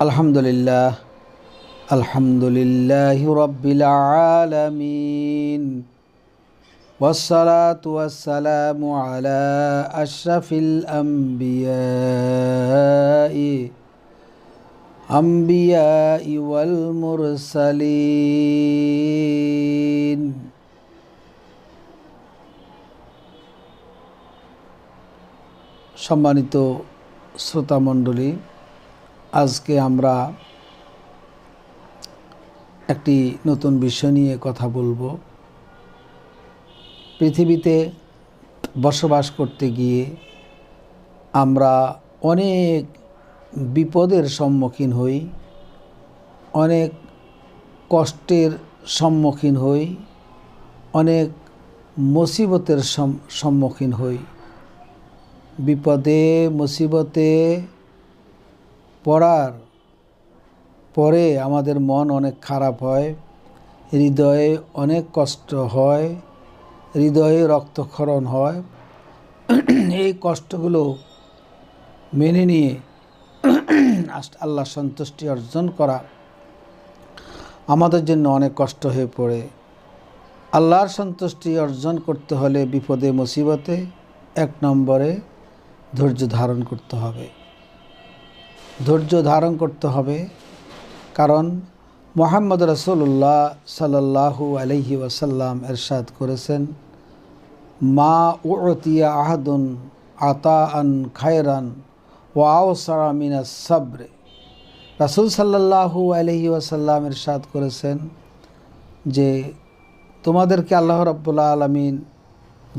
আলহামদুলিল্লাহ আলহামদুলিল্লাহ রব্বিল আলামিন والصلاة والسلام على أشرف الأنبياء أنبياء والمرسلين সম্মানিত শ্রোতামণ্ডলী আজকে আমরা একটি নতুন বিষয় নিয়ে কথা বলব। পৃথিবীতে বসবাস করতে গিয়ে আমরা অনেক বিপদের সম্মুখীন হই, অনেক কষ্টের সম্মুখীন হই, অনেক মুসিবতের সম- সম্মুখীন হই। বিপদে, মুসিবতে পড়ার পরে আমাদের মন অনেক খারাপ হয়, হৃদয়ে অনেক কষ্ট হয়, হৃদয়ে রক্তক্ষরণ হয়। এই কষ্টগুলো মেনে নিয়ে আল্লাহ সন্তুষ্টি অর্জন করা আমাদের জন্য অনেক কষ্ট হয়ে পড়ে। আল্লাহর সন্তুষ্টি অর্জন করতে হলে বিপদে, মুসিবতে এক নম্বরে ধৈর্য ধারণ করতে হবে। ধৈর্য ধারণ করতে হবে। কারণ মোহাম্মদ রসুল্লাহ সাল্লাহু আলহি ওয়াসাল্লাম এরশাদ করেছেন, মা উতিয়া আহাদুন আতা আন খায়রান ও আওসারা মিনা সাবরে। রাসুল সাল্লাহু আলহি ওয়াসাল্লাম এরশাদ করেছেন যে, তোমাদেরকে আল্লাহ রব্বুল্লা আলমিন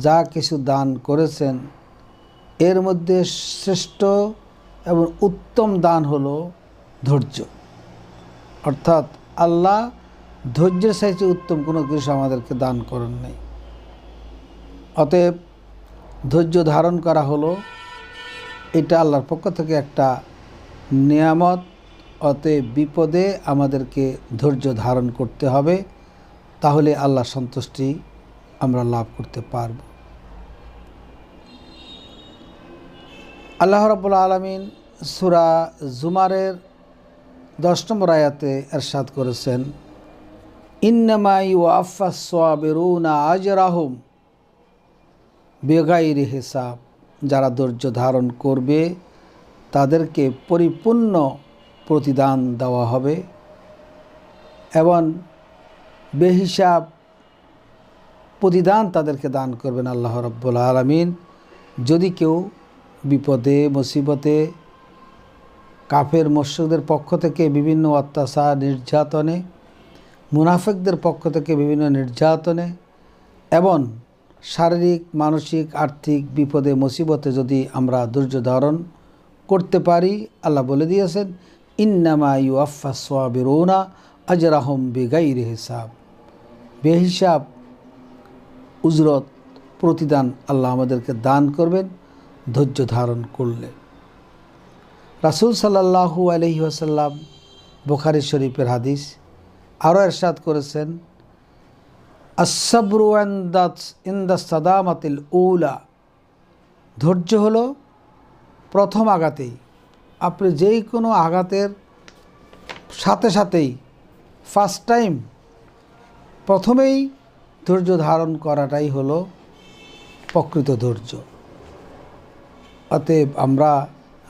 যা কিছু দান করেছেন, এর মধ্যে শ্রেষ্ঠ এবং উত্তম দান হলো ধৈর্য। অর্থাৎ আল্লাহ ধৈর্যের সাইজে উত্তম কোনো কিছু আমাদেরকে দান করেন নাই। অতএব ধৈর্য ধারণ করা হলো, এটা আল্লাহর পক্ষ থেকে একটা নিয়ামত, অতএব বিপদে আমাদেরকে ধৈর্য ধারণ করতে হবে, তাহলে আল্লাহ সন্তুষ্টি আমরা লাভ করতে পারব। আল্লাহ রব্বুল আলমিন সুরা জুমারের দশ নম্বর আয়াতে এরশাদ করেছেন ইন্নামাই ও আফাসবেরুনা আজরাহম বেগাইর হিসাব। যারা ধৈর্য ধারণ করবে, তাদেরকে পরিপূর্ণ প্রতিদান দেওয়া হবে এবং বেহিসাব প্রতিদান তাদেরকে দান করবেন আল্লাহ রব্বুল আলমিন। যদি কেউ বিপদে, মুসিবতে, কাফের মসজিদের পক্ষ থেকে বিভিন্ন অত্যাচার নির্যাতনে, মুনাফেকদের পক্ষ থেকে বিভিন্ন নির্যাতনে, এবং শারীরিক, মানসিক, আর্থিক বিপদে, মুসিবতে যদি আমরা ধৈর্য ধারণ করতে পারি, আল্লাহ বলে দিয়েছেন, ইন্নামা ইউ আফা সোয়াবিরোনা আজরাহম বেগাইর হিসাব। বেহিসাব, উজরত প্রতিদান আল্লাহ আমাদেরকে দান করবেন। ধৈর্য ধারণ করলে। রাসুল সাল্লাহু আলহি আসাল্লাম বোখারি শরীফের হাদিস আরও এরশাদ করেছেন আসাবরু ইন্দা সাদামাতিল উলা। ধৈর্য হল প্রথম আঘাতেই। আপনি যেই কোনো আঘাতের সাথে সাথেই ফার্স্ট টাইম প্রথমেই ধৈর্য ধারণ করাটাই হলো প্রকৃত ধৈর্য। অতএব আমরা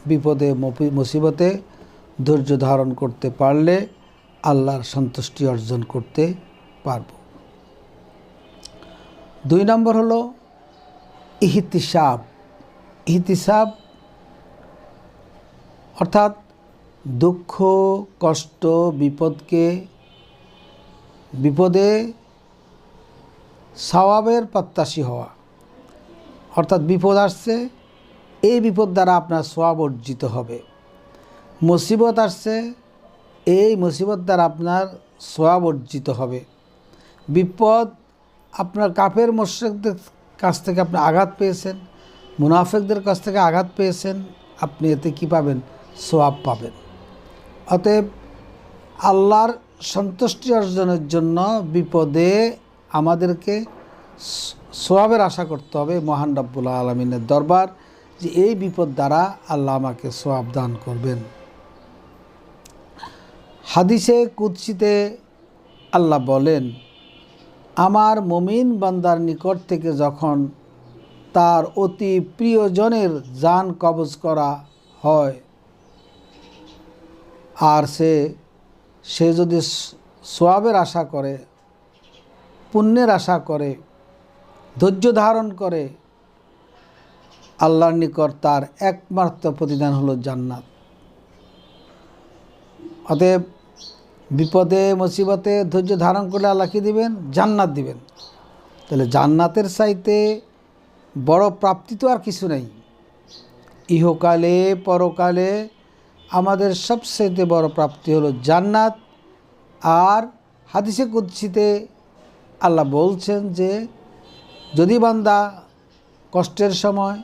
বিপদে মুসিবতে ধৈর্য ধারণ করতে পারলে আল্লাহর সন্তুষ্টি অর্জন করতে পারব। দুই নম্বর হলো ইহিতিসাব। ইহিতিসাব অর্থাৎ দুঃখ, কষ্ট, বিপদকে, বিপদে সওয়াবের প্রত্যাশী হওয়া। অর্থাৎ বিপদ আসছে এই বিপদ দ্বারা আপনার সওয়াব অর্জিত হবে। মুসিবত আসছে, এই মুসিবত দ্বারা আপনার সওয়াব অর্জিত হবে। বিপদ আপনার কাপের মোশেকদের কাছ থেকে আপনি আঘাত পেয়েছেন, মুনাফেকদের কাছ থেকে আঘাত পেয়েছেন, আপনি এতে কি পাবেন? সোয়াব পাবেন। অতএব আল্লাহর সন্তুষ্টি অর্জনের জন্য বিপদে আমাদেরকে সোয়াবের আশা করতে হবে মহান রব্বুল আলমিনের দরবার। যে এই বিপদ দ্বারা আল্লাহ আমাকে সোয়াব দান করবেন। হাদিসে কুৎসিতে আল্লাহ বলেন, আমার মমিন বান্দার নিকট থেকে যখন তার অতি প্রিয়জনের যান কবজ করা হয়, আর সে সে যদি সোয়াবের আশা করে, পুণ্যের আশা করে, ধৈর্য ধারণ করে আল্লাহর নিকট তার একমাত্র প্রতিদান হলো জান্নাত। অতএব বিপদে, মুসিবতে ধৈর্য ধারণ করলে আল্লাহ কী দিবেন? জান্নাত দিবেন। তাহলে জান্নাতের চাইতে বড় প্রাপ্তি তো আর কিছু নেই। ইহকালে, পরকালে আমাদের সবচেয়ে বড় প্রাপ্তি হলো জান্নাত। আর হাদিসে কুৎসিতে আল্লাহ বলছেন যে, যদি বান্দা কষ্টের সময়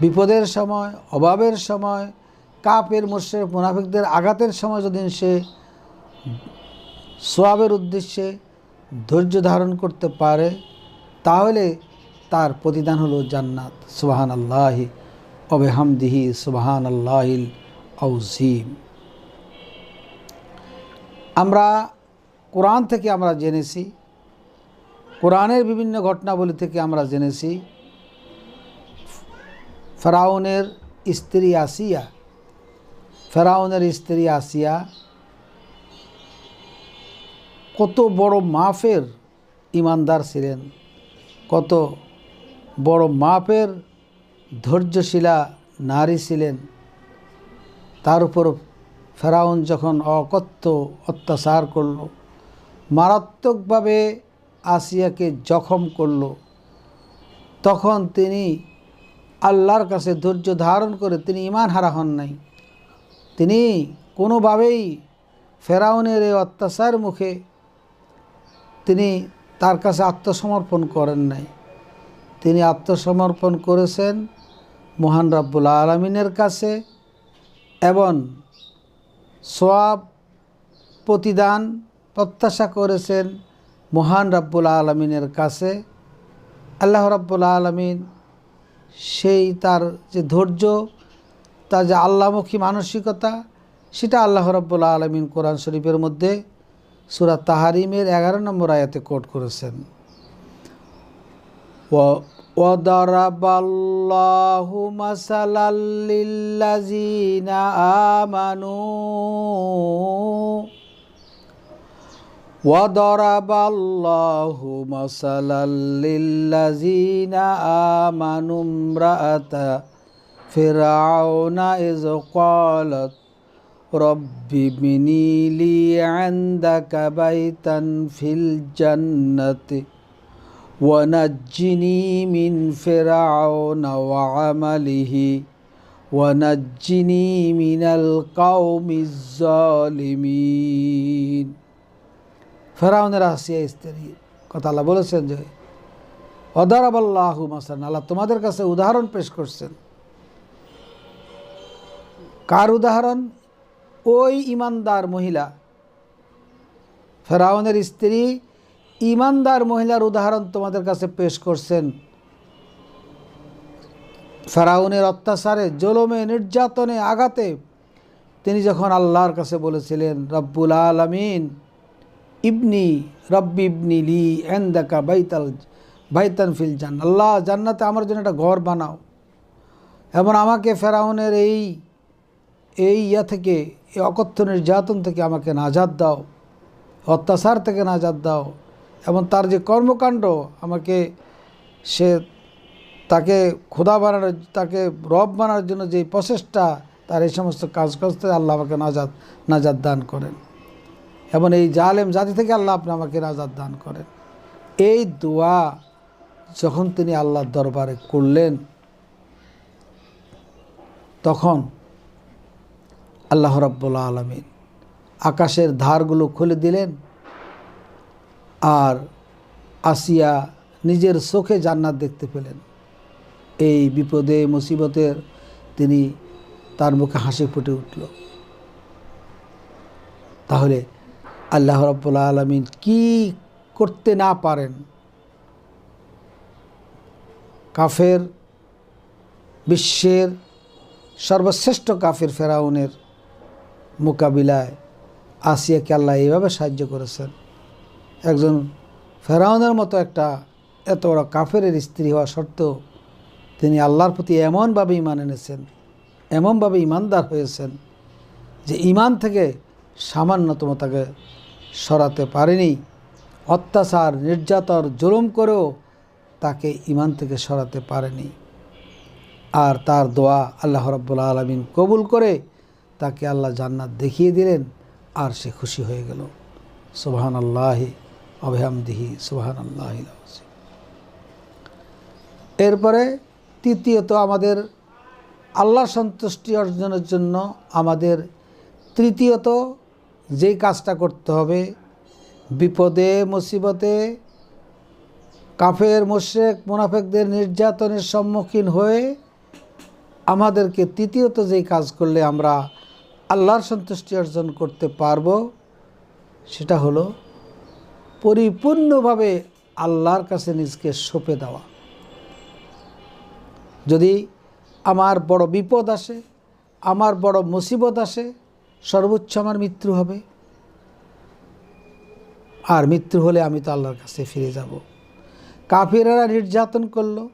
বিপদের সময়, অভাবের সময়, কাপের মোর্শের মুনাফিকদের আঘাতের সময় যদি সে সোয়াবের উদ্দেশ্যে ধৈর্য ধারণ করতে পারে, তাহলে তার প্রতিদান হলো জান্নাত। সুবাহান আল্লাহি অবেহামদিহি সুবাহান আল্লাহিল আউজিম আমরা কোরআন থেকে আমরা জেনেছি, কোরআনের বিভিন্ন ঘটনাবলী থেকে আমরা জেনেছি। ফেরাউনের স্ত্রী আসিয়া, ফেরাউনের স্ত্রী আসিয়া কত বড় মাফের ইমানদার ছিলেন, কত বড় মাপের ধৈর্যশীলা নারী ছিলেন। তার উপর ফেরাউন যখন অকথ্য অত্যাচার করল, মারাত্মকভাবে আসিয়াকে জখম করল, তখন তিনি আল্লাহর কাছে ধৈর্য ধারণ করে তিনি ইমান হারা হন নাই। তিনি কোনোভাবেই ফেরাউনের এই অত্যাচার মুখে তিনি তার কাছে আত্মসমর্পণ করেন নাই। তিনি আত্মসমর্পণ করেছেন মহান রাব্বুল আলমিনের কাছে এবং সোয়াব প্রতিদান প্রত্যাশা করেছেন মহান রাব্বুল আলমিনের কাছে। আল্লাহ রাব্বুল আলমিন সেই তার যে ধৈর্য তার যে আল্লামুখী মানসিকতা সেটা আল্লাহ রাব্বুল আলমিন কোরআন শরীফের মধ্যে সুরা তাহারিমের এগারো নম্বর আয়াতে কোট করেছেন وضرب الله مثلا للذين آمنوا وضرب الله مثلا للذين آمنوا امرأة فرعون إذ قالت رب ابني لي عندك بيتا في الجنة ونجني من فرعون وعمله ونجني من القوم الظالمين ফেরাউনের আসিয়া স্ত্রী, কথা আল্লাহ বলেছেন যে অদারাব আল্লাহ মাসান আল্লাহ তোমাদের কাছে উদাহরণ পেশ করছেন। কার উদাহরণ? ওই ইমানদার মহিলা। ফেরাউনের স্ত্রী ইমানদার মহিলার উদাহরণ তোমাদের কাছে পেশ করছেন। ফেরাউনের অত্যাচারে, জলমে, নির্যাতনে, আঘাতে তিনি যখন আল্লাহর কাছে বলেছিলেন, রব্বুল আলমিন ইবনি, রব্বি ইবনি লি এন্দাকা বাইতাল, বাইতান ফিল জান আল্লাহ জান্নাতে আমার জন্য একটা ঘর বানাও। এবং আমাকে ফেরাউনের এই এই ইয়া থেকে, এই অকথ্য নির্যাতন থেকে আমাকে নাজাদ দাও। অত্যাচার থেকে নাজাদ দাও। এবং তার যে কর্মকাণ্ড, আমাকে সে তাকে খোদা বানানোর, তাকে রব বানানোর জন্য যে প্রচেষ্টা, তার এই সমস্ত কাজ করতে আল্লাহ আমাকে নাজাদ নাজাদ দান করেন। এবং এই জালেম জাতি থেকে আল্লাহ আপনি আমাকে রাজার দান করেন। এই দোয়া যখন তিনি আল্লাহর দরবারে করলেন, তখন আল্লাহ রব্বুল্লা আলমিন আকাশের ধারগুলো খুলে দিলেন আর আসিয়া নিজের চোখে জান্নাত দেখতে পেলেন। এই বিপদে মুসিবতের তিনি তার মুখে হাসি ফুটে উঠল। তাহলে আল্লাহ রব্বুল্লা আলমিন কি করতে না পারেন? কাফের, বিশ্বের সর্বশ্রেষ্ঠ কাফের ফেরাউনের মোকাবিলায় আসিয়াকে আল্লাহ এইভাবে সাহায্য করেছেন। একজন ফেরাউনের মতো একটা এত বড় কাফের স্ত্রী হওয়া সত্ত্বেও তিনি আল্লাহর প্রতি এমনভাবে ইমান এনেছেন, এমনভাবে ইমানদার হয়েছেন যে ইমান থেকে সামান্যতম তাকে সরাতে পারেনি। অত্যাচার, নির্যাতন, জুলুম করেও তাকে ইমান থেকে সরাতে পারেনি। আর তার দোয়া আল্লাহ রব্বুল আলমিন কবুল করে তাকে আল্লাহ জান্নাত দেখিয়ে দিলেন আর সে খুশি হয়ে গেল। সুবাহান আল্লাহি অভয়ামদিহি সুবাহান আল্লাহ এরপরে তৃতীয়ত আমাদের আল্লাহ সন্তুষ্টি অর্জনের জন্য আমাদের তৃতীয়ত যেই কাজটা করতে হবে, বিপদে, মুসিবতে, কাফের মোশেক মুনাফেকদের নির্যাতনের সম্মুখীন হয়ে আমাদেরকে তৃতীয়ত যেই কাজ করলে আমরা আল্লাহর সন্তুষ্টি অর্জন করতে পারব, সেটা হলো পরিপূর্ণভাবে আল্লাহর কাছে নিজকে সঁপে দেওয়া। যদি আমার বড় বিপদ আসে, আমার বড় মুসিবত আসে সর্বোচ্চ আমার মৃত্যু হবে। আর মৃত্যু হলে আমি তো আল্লাহর কাছে ফিরে যাব। কাফিরেরা নির্যাতন করল,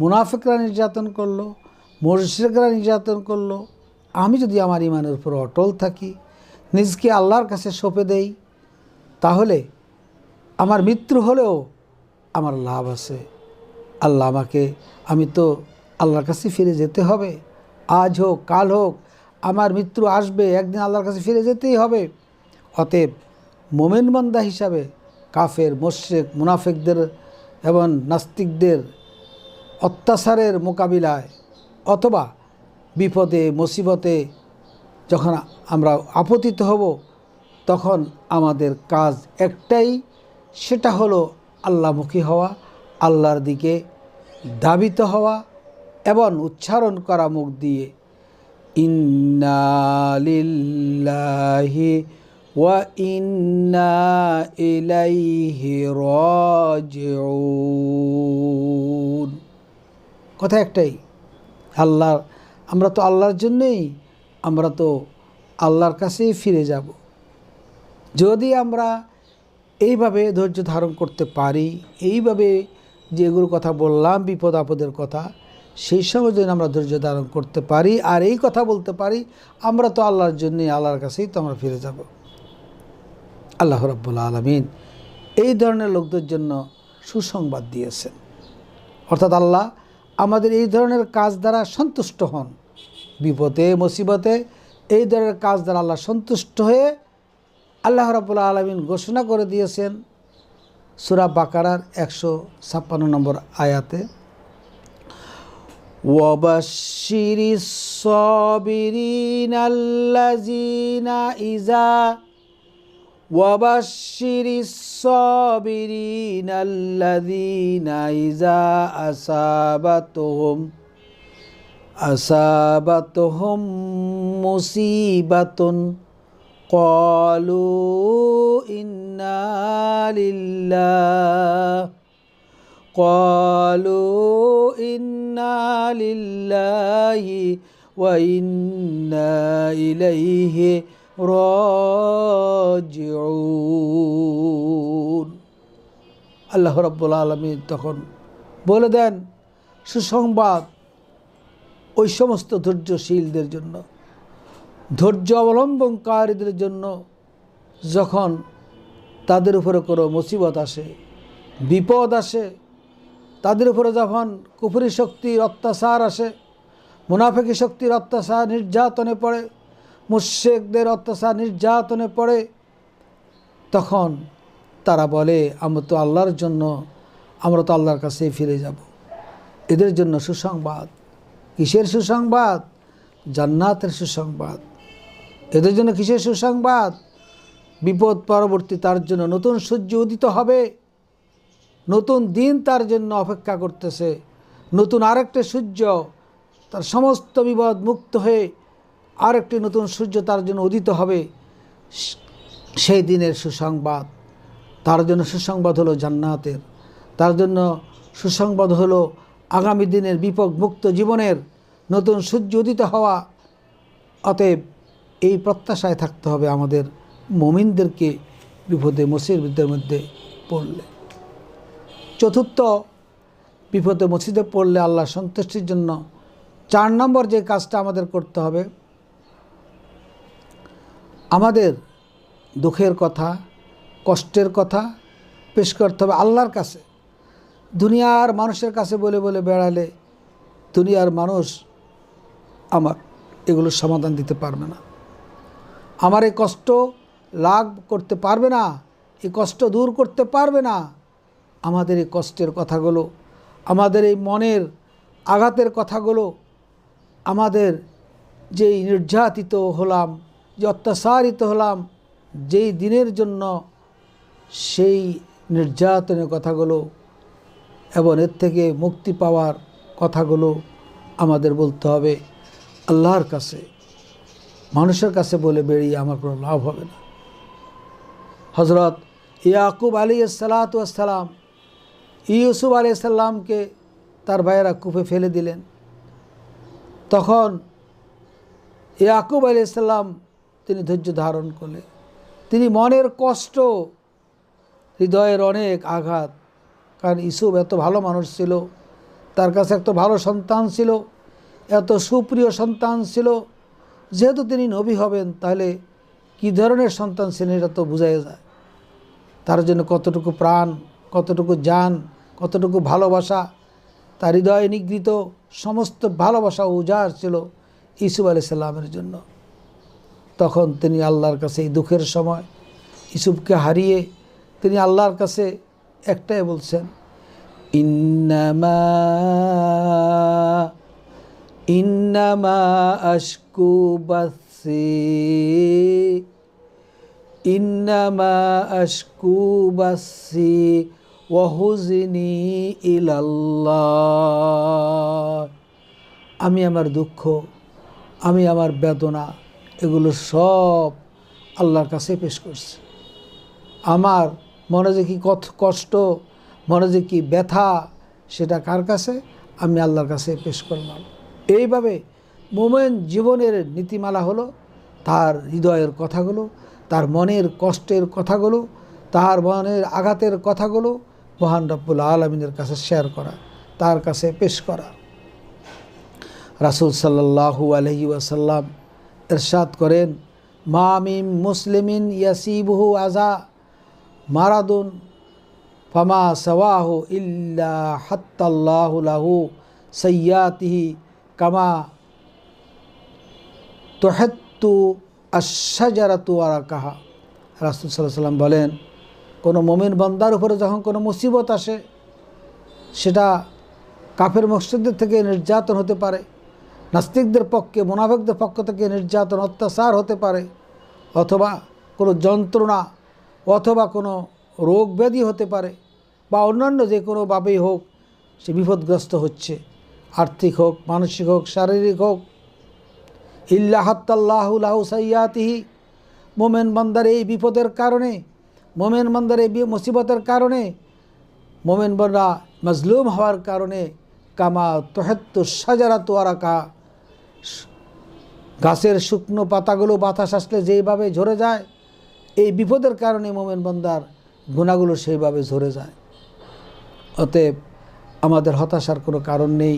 মুনাফিকরা নির্যাতন করল মুর্শিকরা নির্যাতন করল। আমি যদি আমার ইমানের উপর অটল থাকি, নিজকে আল্লাহর কাছে সঁপে দেই, তাহলে আমার মৃত্যু হলেও আমার লাভ আছে। আল্লাহ আমাকে, আমি তো আল্লাহর কাছে ফিরে যেতে হবে। আজ হোক, কাল হোক আমার মৃত্যু আসবে, একদিন আল্লাহর কাছে ফিরে যেতেই হবে। অতএব মোমেন বান্দা হিসাবে কাফের মোশেক মুনাফেকদের এবং নাস্তিকদের অত্যাচারের মোকাবিলায় অথবা বিপদে, মুসিবতে যখন আমরা আপতিত হব, তখন আমাদের কাজ একটাই, সেটা হলো আল্লাহমুখী হওয়া, আল্লাহর দিকে দাবিত হওয়া এবং উচ্চারণ করা মুখ দিয়ে ইন্নালিল্লাহি ওয়া ইন্না ইলাইহি রাজিউন। কথা একটাই, আল্লাহ, আমরা তো আল্লাহর জন্যেই, আমরা তো আল্লাহর কাছেই ফিরে যাব। যদি আমরা এইভাবে ধৈর্য ধারণ করতে পারি, এইভাবে যেগুলোর কথা বললাম, বিপদ আপদের কথা সেই সময় যদি আমরা ধৈর্য ধারণ করতে পারি আর এই কথা বলতে পারি, আমরা তো আল্লাহর জন্যই আল্লাহর কাছেই তো আমরা ফিরে যাব। আল্লাহ রব্বুল্লা আলমিন এই ধরনের লোকদের জন্য সুসংবাদ দিয়েছেন। অর্থাৎ আল্লাহ আমাদের এই ধরনের কাজ দ্বারা সন্তুষ্ট হন। বিপদে, মুসিবতে এই ধরনের কাজ দ্বারা আল্লাহ সন্তুষ্ট হয়ে আল্লাহ রাবুল্লাহ আলমিন ঘোষণা করে দিয়েছেন। সুরা বাকারার একশো ছাপ্পান্ন নম্বর আয়াতে وبشر الصابرين الذين إذا وبشر الصابرين الذين إذا أصابتهم أصابتهم مصيبة قالوا إنا لله قالوا إنا لله وإنا إليه راجعون আল্লাহ রব্বুল আলমী তখন বলে দেন সুসংবাদ ওই সমস্ত ধৈর্যশীলদের জন্য ধৈর্য অবলম্বনকারীদের জন্য যখন তাদের উপরে কোনো মুসিবত আসে বিপদ আসে তাদের উপরে যখন কুফুরি শক্তির অত্যাচার আসে, মুনাফেকি শক্তির অত্যাচার নির্যাতনে পড়ে মুশেকদের অত্যাচার নির্যাতনে পড়ে, তখন তারা বলে, আমরা তো আল্লাহর জন্য, আমরা তো আল্লাহর কাছেই ফিরে যাব। এদের জন্য সুসংবাদ। কিসের সুসংবাদ? জান্নাতের সুসংবাদ। এদের জন্য কিসের সুসংবাদ? বিপদ পরবর্তী তার জন্য নতুন সূর্য উদিত হবে। নতুন দিন তার জন্য অপেক্ষা করতেছে। নতুন আরেকটি সূর্য তার সমস্ত বিপদ মুক্ত হয়ে আরেকটি নতুন সূর্য তার জন্য উদিত হবে। সেই দিনের সুসংবাদ। তার জন্য সুসংবাদ হলো জান্নাতের। তার জন্য সুসংবাদ হলো আগামী দিনের বিপদ মুক্ত জীবনের নতুন সূর্য উদিত হওয়া। অতএব এই প্রত্যাশায় থাকতে হবে আমাদের মমিনদেরকে বিপদে মুসিবদের মধ্যে পড়লে। চতুর্থ বিপদে মসজিদে পড়লে আল্লাহ সন্তুষ্টির জন্য চার নম্বর যে কাজটা আমাদের করতে হবে, আমাদের দুঃখের কথা, কষ্টের কথা পেশ করতে হবে আল্লাহর কাছে। দুনিয়ার মানুষের কাছে বলে বলে বেড়ালে দুনিয়ার মানুষ আমার এগুলোর সমাধান দিতে পারবে না। আমার এই কষ্ট লাভ করতে পারবে না, এই কষ্ট দূর করতে পারবে না। আমাদের এই কষ্টের কথাগুলো, আমাদের এই মনের আঘাতের কথাগুলো, আমাদের যেই নির্যাতিত হলাম, যে অত্যাচারিত হলাম, যেই দিনের জন্য সেই নির্যাতনের কথাগুলো এবং এর থেকে মুক্তি পাওয়ার কথাগুলো আমাদের বলতে হবে। আল্লাহর কাছে, মানুষের কাছে বলে বেরিয়ে আমার কোনো লাভ হবে না। হজরত ইয়াকুব আলী সালাতাম ইউসুফ আলী সাল্লামকে তার ভাইয়েরা কূপে ফেলে দিলেন। তখন ইয়াকুব আলী সাল্লাম তিনি ধৈর্য ধারণ করলেন। তিনি মনের কষ্ট, হৃদয়ের অনেক আঘাত, কারণ ইসুফ এত ভালো মানুষ ছিল, তার কাছে এত ভালো সন্তান ছিল, এত সুপ্রিয় সন্তান ছিল। যেহেতু তিনি নবী হবেন, তাহলে কি ধরনের সন্তান ছিলেন এটা তো বোঝাই যায়। তার জন্য কতটুকু প্রাণ কতটুকু জান, কতটুকু ভালোবাসা, তার হৃদয়ে নিগৃহীত সমস্ত ভালোবাসা উজাড় ছিল ইসুফ আলি সাল্লামের জন্য। তখন তিনি আল্লাহর কাছে এই দুঃখের সময় ইসুফকে হারিয়ে তিনি আল্লাহর কাছে একটাই বলছেন, ইন্নামা ইন্নামা আশকু বাসি, ইন্নামা আশকু বাসি ওয়াহুজিনি আমি আমার দুঃখ, আমি আমার বেদনা, এগুলো সব আল্লাহর কাছে পেশ করছি। আমার মনে যে কি কষ্ট, মনে যে কি ব্যথা, সেটা কার কাছে? আমি আল্লাহর কাছে পেশ করলাম। এইভাবে মোমেন জীবনের নীতিমালা হলো, তার হৃদয়ের কথাগুলো, তার মনের কষ্টের কথাগুলো, তার মনের আঘাতের কথাগুলো মহান রব্বুল আলমিনের কাছে শেয়ার করা, তার কাছে পেশ করা। রাসুল সাল্লাহু আলহি ওয়াসাল্লাম এরশাদ করেন মামিম মুসলিমিন ইয়াসিবহু আজা মারাদুন, ফামা সওয়াহ ইল্লা হাত্তাল্লাহু লাহু সৈয়াতিহি কামা তোহেত্তু আশাজারাতু আর কাহা রাসুল সাল্লাহ সাল্লাম বলেন কোনো মমিন বন্দার উপরে যখন কোনো মুসিবত আসে, সেটা কাফের মসজিদের থেকে নির্যাতন হতে পারে, নাস্তিকদের পক্ষে, মোনাফেকদের পক্ষ থেকে নির্যাতন, অত্যাচার হতে পারে, অথবা কোনো যন্ত্রণা অথবা কোনো রোগ ব্যাধি হতে পারে, বা অন্যান্য যে কোনোভাবেই হোক, সে বিপদগ্রস্ত হচ্ছে। আর্থিক হোক, মানসিক হোক, শারীরিক হোক ইল্লাহাত্তাল্লাহুল্লাহু সাইয়াতিহি, মোমেন বান্দার এই বিপদের কারণে মোমেন বান্দার এই মুসিবতের কারণে, মোমেন বান্দা মজলুম হওয়ার কারণে, কামা তোহেত্তু সাজারা তোয়ারাকা গাছের শুকনো পাতাগুলো বাতাস আসলে যেইভাবে ঝরে যায়, এই বিপদের কারণে মোমেন বন্দার গুণাগুলো সেইভাবে ঝরে যায়। অতএব আমাদের হতাশার কোনো কারণ নেই।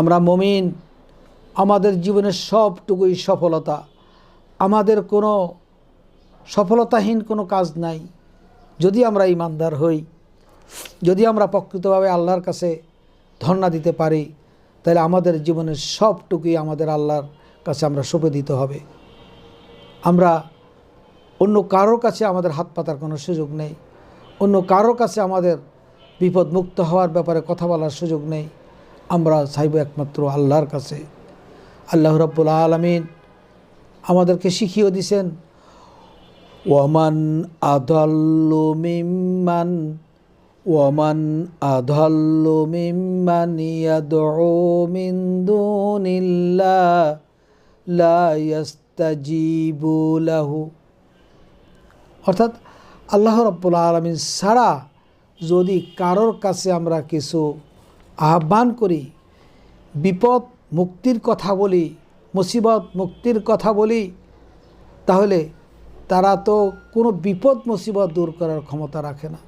আমরা মমিন, আমাদের জীবনের সবটুকুই সফলতা। আমাদের কোনো সফলতাহীন কোনো কাজ নাই। যদি আমরা ইমানদার হই, যদি আমরা প্রকৃতভাবে আল্লাহর কাছে ধর্ণা দিতে পারি, তাহলে আমাদের জীবনের সবটুকুই আমাদের আল্লাহর কাছে আমরা সঁপে দিতে হবে। আমরা অন্য কারোর কাছে আমাদের হাত পাতার কোনো সুযোগ নেই। অন্য কারোর কাছে আমাদের বিপদ মুক্ত হওয়ার ব্যাপারে কথা বলার সুযোগ নেই। আমরা চাইব একমাত্র আল্লাহর কাছে। আল্লাহ রব্বুল আলমিন আমাদেরকে শিখিয়ে দিছেন ওয়ামান আদল্লু মিম্মান, ওয়ামান আদল্লু মিম্মান ইয়াদউ মিন দুনিল্লাহ, লা ইয়াস্তাজিবু অর্থাৎ আল্লাহ রব্বুল আলমিন ছাড়া যদি কারোর কাছে আমরা কিছু আহ্বান করি, বিপদ মুক্তির কথা বলি, মুসিবত মুক্তির কথা বলি, তাহলে তারা তো কোনো বিপদ মুসিবত দূর করার ক্ষমতা রাখে না।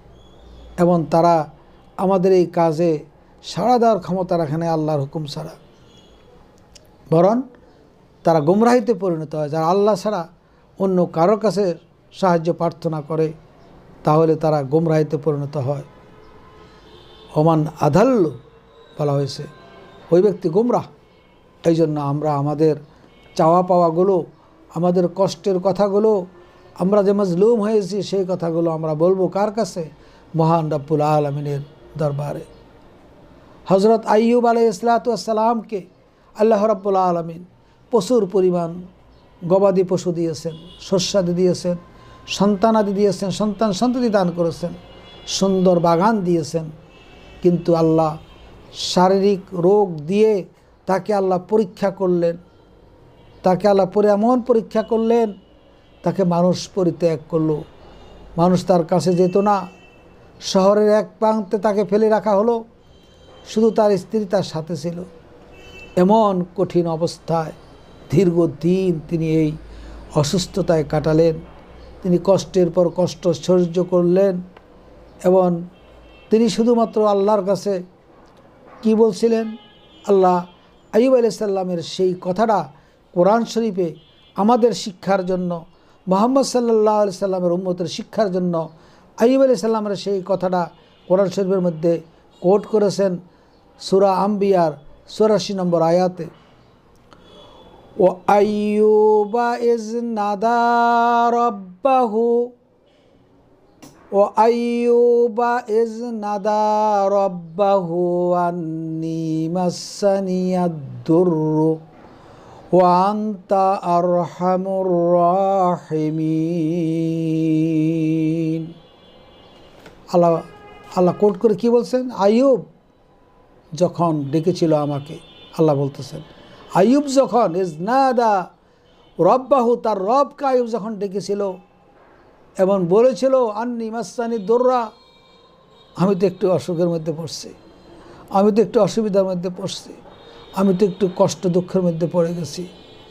এবং তারা আমাদের এই কাজে সাড়া দেওয়ার ক্ষমতা রাখে না আল্লাহর হুকুম ছাড়া। বরং তারা গুমরাহিতে পরিণত হয়। যারা আল্লাহ ছাড়া অন্য কারও কাছে সাহায্য প্রার্থনা করে, তাহলে তারা গুমরাহিতে পরিণত হয়। ওমান আধাল্য বলা হয়েছে, ওই ব্যক্তি গুমরাহ। এই জন্য আমরা আমাদের চাওয়া পাওয়াগুলো, আমাদের কষ্টের কথাগুলো আমরা যে মজলুম হয়েছি, সেই কথাগুলো আমরা বলব কার কাছে? মহান রব্বুল আলমিনের দরবারে। হজরত আইয়ুব আলাই ইসলাতামকে আল্লাহ রব্বুল আলমিন প্রচুর পরিমাণ গবাদি পশু দিয়েছেন শস্যাদি দিয়েছেন সন্তানাদি দিয়েছেন, সন্তান সন্ততি দান করেছেন, সুন্দর বাগান দিয়েছেন। কিন্তু আল্লাহ শারীরিক রোগ দিয়ে তাকে আল্লাহ পরীক্ষা করলেন, তাকে আল্লাহ পরে এমন পরীক্ষা করলেন তাকে মানুষ পরিত্যাগ করল। মানুষ তার কাছে যেত না। শহরের এক প্রান্তে তাকে ফেলে রাখা হলো। শুধু তার স্ত্রী তার সাথে ছিল। এমন কঠিন অবস্থায় দীর্ঘদিন তিনি এই অসুস্থতায় কাটালেন। তিনি কষ্টের পর কষ্ট সহ্য করলেন এবং তিনি শুধুমাত্র আল্লাহর কাছে কি বলছিলেন? আল্লাহ আইব আলাইসাল্লামের সেই কথাটা কোরআন শরীফে আমাদের শিক্ষার জন্য মোহাম্মদ সাল্লাহ আলি সাল্লামের উম্মতের শিক্ষার জন্য আইব আলি সাল্লামের সেই কথাটা কোরআন শরীফের মধ্যে কোট করেছেন সুরা আম্বিয়ার চৌরাশি নম্বর আয়াতে। ও আইয়ুবা ইজ নাদা রব্বাহু, ও আইয়ুবা ইজ নাদা আন্নি মাসানিয়াদ দুররু। ওয়ান্তা আরহামুর রাহিমিন। আল্লাহ আল্লাহ কোট করে কি বলছেন? আইয়ুব যখন ডেকেছিল আমাকে, আল্লাহ বলতেছেন, আইয়ুব যখন, ইজনাদা রব্বাহু, তার রবকে আইয়ুব যখন ডেকেছিল, এবং বলেছিল, আন্নি মাস্তানি দোররা, আমি তো একটু অসুখের মধ্যে পড়ছি, আমি তো একটু অসুবিধার মধ্যে পড়ছি। আমি তো একটু কষ্ট দুঃখের মধ্যে পড়ে গেছি।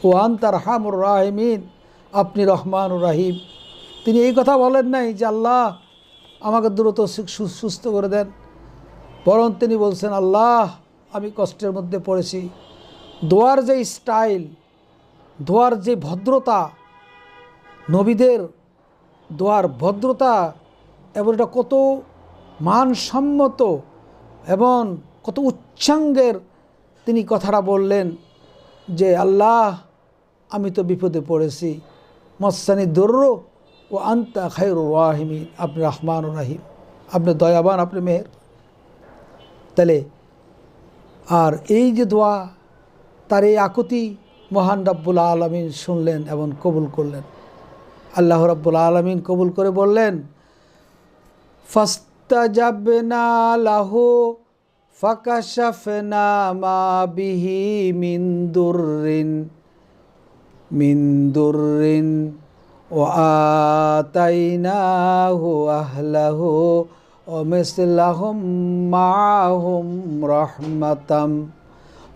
ও আন্তার হামুর রাহিমিন, আপনি রহমান রাহিম। তিনি এই কথা বলেন নাই যে আল্লাহ আমাকে দ্রুত সুস্থ করে দেন। বরং তিনি বলছেন, আল্লাহ, আমি কষ্টের মধ্যে পড়েছি। দোয়ার যে স্টাইল দোয়ার যে ভদ্রতা, নবীদের দোয়ার ভদ্রতা এবং এটা কত মানসম্মত এবং কত উচ্চাঙ্গের তিনি কথাটা বললেন যে, আল্লাহ, আমি তো বিপদে পড়েছি। মস্তানি দর্র ও আন্তা খায়র রাহিমিন। আপনি রহমান রাহিম। আপনি দয়াবান, আপনি মেহের তাহলে, আর এই যে দোয়া, তার এই আকুতি মহান রব্বুল আলমিন শুনলেন এবং কবুল করলেন। আল্লাহ রব্বুল আলমিন কবুল করে বললেন, ফাস্তাজাবনা লাহু ফাকাশাফনা মা বিহি মিন দুররিন মিন দুররিন وآتيناه أهله ومثلهم معهم رحمة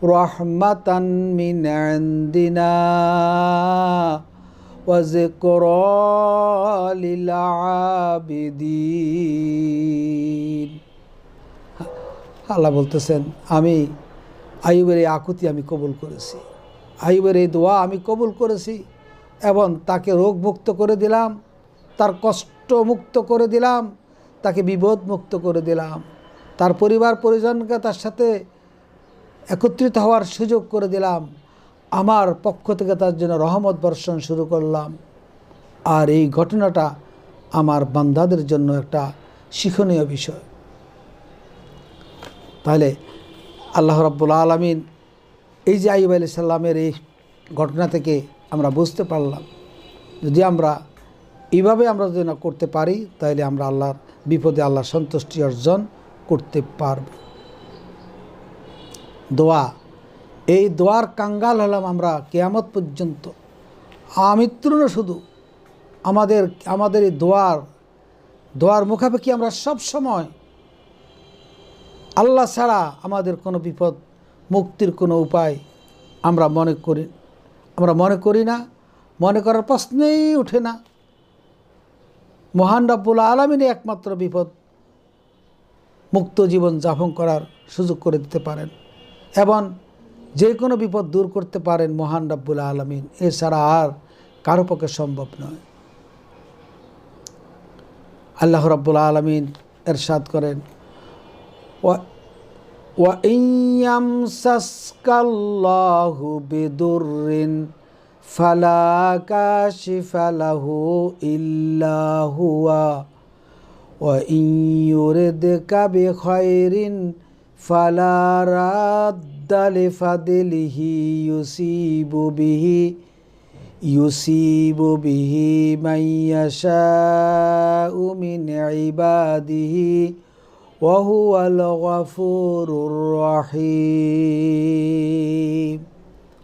رحمة من عندنا وذكرى للعابدين আল্লাহ বলতেছেন, আমি আইবের এই আকুতি আমি কবুল করেছি। আইবের এই দোয়া আমি কবুল করেছি এবং তাকে রোগমুক্ত করে দিলাম, তার কষ্ট মুক্ত করে দিলাম, তাকে বিপদ মুক্ত করে দিলাম। তার পরিবার পরিজনকে তার সাথে একত্রিত হওয়ার সুযোগ করে দিলাম। আমার পক্ষ থেকে তার জন্য রহমত বর্ষণ শুরু করলাম। আর এই ঘটনাটা আমার বান্দাদের জন্য একটা শিক্ষণীয় বিষয়। তাহলে আল্লাহ রাব্বুল আলমিন এই যে আইব আলি সাল্লামের এই ঘটনা থেকে আমরা বুঝতে পারলাম। যদি আমরা এইভাবে আমরা যদি না করতে পারি, তাহলে আমরা আল্লাহর বিপদে আল্লাহর সন্তুষ্টি অর্জন করতে পারব। দোয়া, এই দোয়ার কাঙ্গাল হলাম আমরা কেয়ামত পর্যন্ত। আমৃত্যু না শুধু আমাদের আমাদের এই দোয়ার দোয়ার মুখাপেক্ষি আমরা সব সময় আল্লাহ ছাড়া আমাদের কোনো বিপদ, মুক্তির কোনো উপায় আমরা মনে করি, আমরা মনে করি না। মনে করার প্রশ্নেই ওঠে না। মহান রাব্বুল আলমিনে একমাত্র বিপদ, মুক্ত জীবন যাপন করার সুযোগ করে দিতে পারেন। এবং যে কোনো বিপদ দূর করতে পারেন মহান রাব্বুল আলমিন। এছাড়া আর কারও পক্ষে সম্ভব নয়। আল্লাহ রাব্বুল আলমিন এরশাদ করেন وإن يمسسك الله بضر فلا كاشف له إلا هو وإن يردك بخير فلا راد لفضله يصيب به يصيب به من يشاء من عباده وهو الغفور الرحيم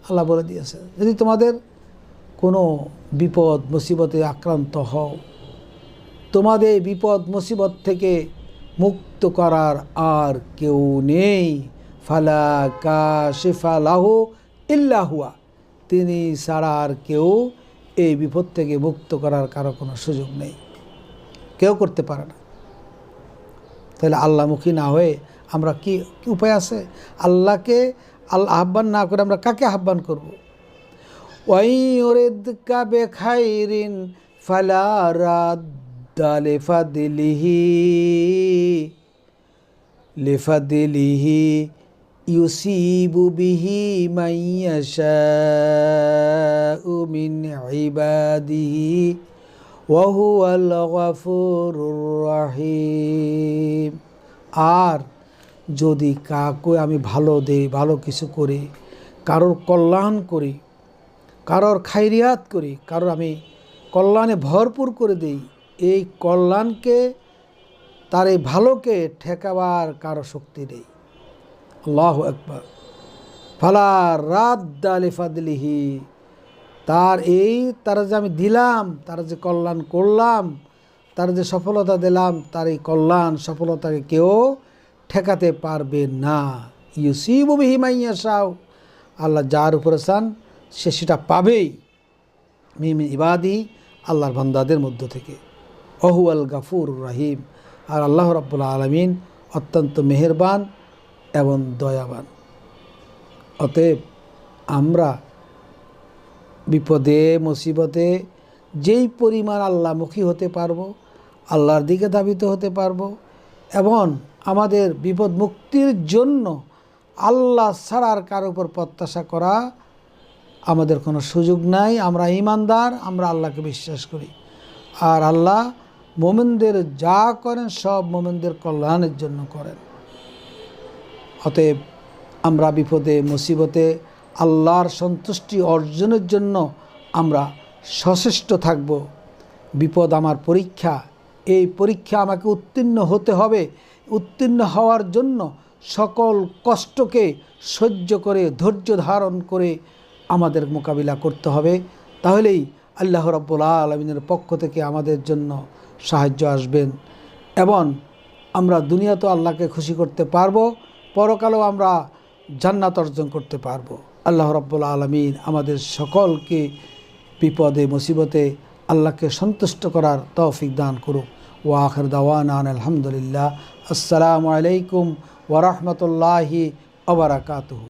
আল্লাহ বলে দিয়েছে যদি তোমাদের কোনো বিপদ মুসিবতে আক্রান্ত হও তোমাদের বিপদ মুসিবত থেকে মুক্ত করার আর কেউ নেই ফালা কাশিফা লাহু ইল্লাহুয়া তিনি ছাড়া আর কেউ এই বিপদ থেকে মুক্ত করার কারো কোনো সুযোগ নেই কেউ করতে পারে না তাহলে আল্লাহমুখী না হয়ে আমরা কি উপায় আছে? আল্লাহকে আল্লাহ আহ্বান না করে আমরা কাকে আহ্বান করব? ওয়াইদ কাবে খাইরিন ফালা লেফা দিলিহি লেফা ইউসিবু বিহি মাইয়াশাউ মিন ইবাদিহি। গফুরুর রহিম। আর যদি কাকে আমি ভালো দেই, ভালো কিছু করি, কারোর কল্যাণ করি, কারোর খাইরিয়াত করি, কারোর আমি কল্যাণে ভরপুর করে দেই, এই কল্যাণকে, তার এই ভালোকে ঠেকাবার কারও শক্তি নেই। আল্লাহ একবার ফালা রাত দালে ফাদলিহি। তার এই, তারা যে আমি দিলাম, তারা যে কল্যাণ করলাম, তার যে সফলতা দিলাম, তার এই কল্যাণ, সফলতাকে কেউ ঠেকাতে পারবে না। ইউসিবহি মাইয়া সাও আল্লাহ যার উপরে চান, সে সেটা পাবেই। মিমি ইবাদি, আল্লাহর বান্দাদের মধ্য থেকে। অহু আল গাফুর রাহিম। আর আল্লাহ রাব্বুল আলমিন অত্যন্ত মেহেরবান এবং দয়াবান। অতএব আমরা বিপদে, মুসিবতে, যেই পরিমাণ আল্লাহমুখী হতে পারব, আল্লাহর দিকে ধাবিত হতে পারব, এবং আমাদের বিপদ মুক্তির জন্য আল্লাহ ছাড়ার কার উপর প্রত্যাশা করা আমাদের কোনো সুযোগ নাই। আমরা ইমানদার, আমরা আল্লাহকে বিশ্বাস করি। আর আল্লাহ মোমেনদের যা করেন, সব মোমেনদের কল্যাণের জন্য করেন। অতএব আমরা বিপদে, মুসিবতে আল্লাহর সন্তুষ্টি অর্জনের জন্য আমরা সচেষ্ট থাকব। বিপদ আমার পরীক্ষা। এই পরীক্ষা আমাকে উত্তীর্ণ হতে হবে। উত্তীর্ণ হওয়ার জন্য সকল কষ্টকে সহ্য করে, ধৈর্য ধারণ করে আমাদের মোকাবিলা করতে হবে। তাহলেই আল্লাহ রব্বুল আলমিনের পক্ষ থেকে আমাদের জন্য সাহায্য আসবেন এবং আমরা দুনিয়াতেও আল্লাহকে খুশি করতে পারব, পরকালেও আমরা জান্নাত অর্জন করতে পারব। আল্লাহ রব্বুল আলমিন আমাদের সকলকে বিপদে, মুসিবতে আল্লাহকে সন্তুষ্ট করার তৌফিক দান করুক। ও আখর দাওয়ান আলহামদুলিল্লাহ। আসসালামু আলাইকুম ওরহমতুল্লাহি ওবরাকাতহ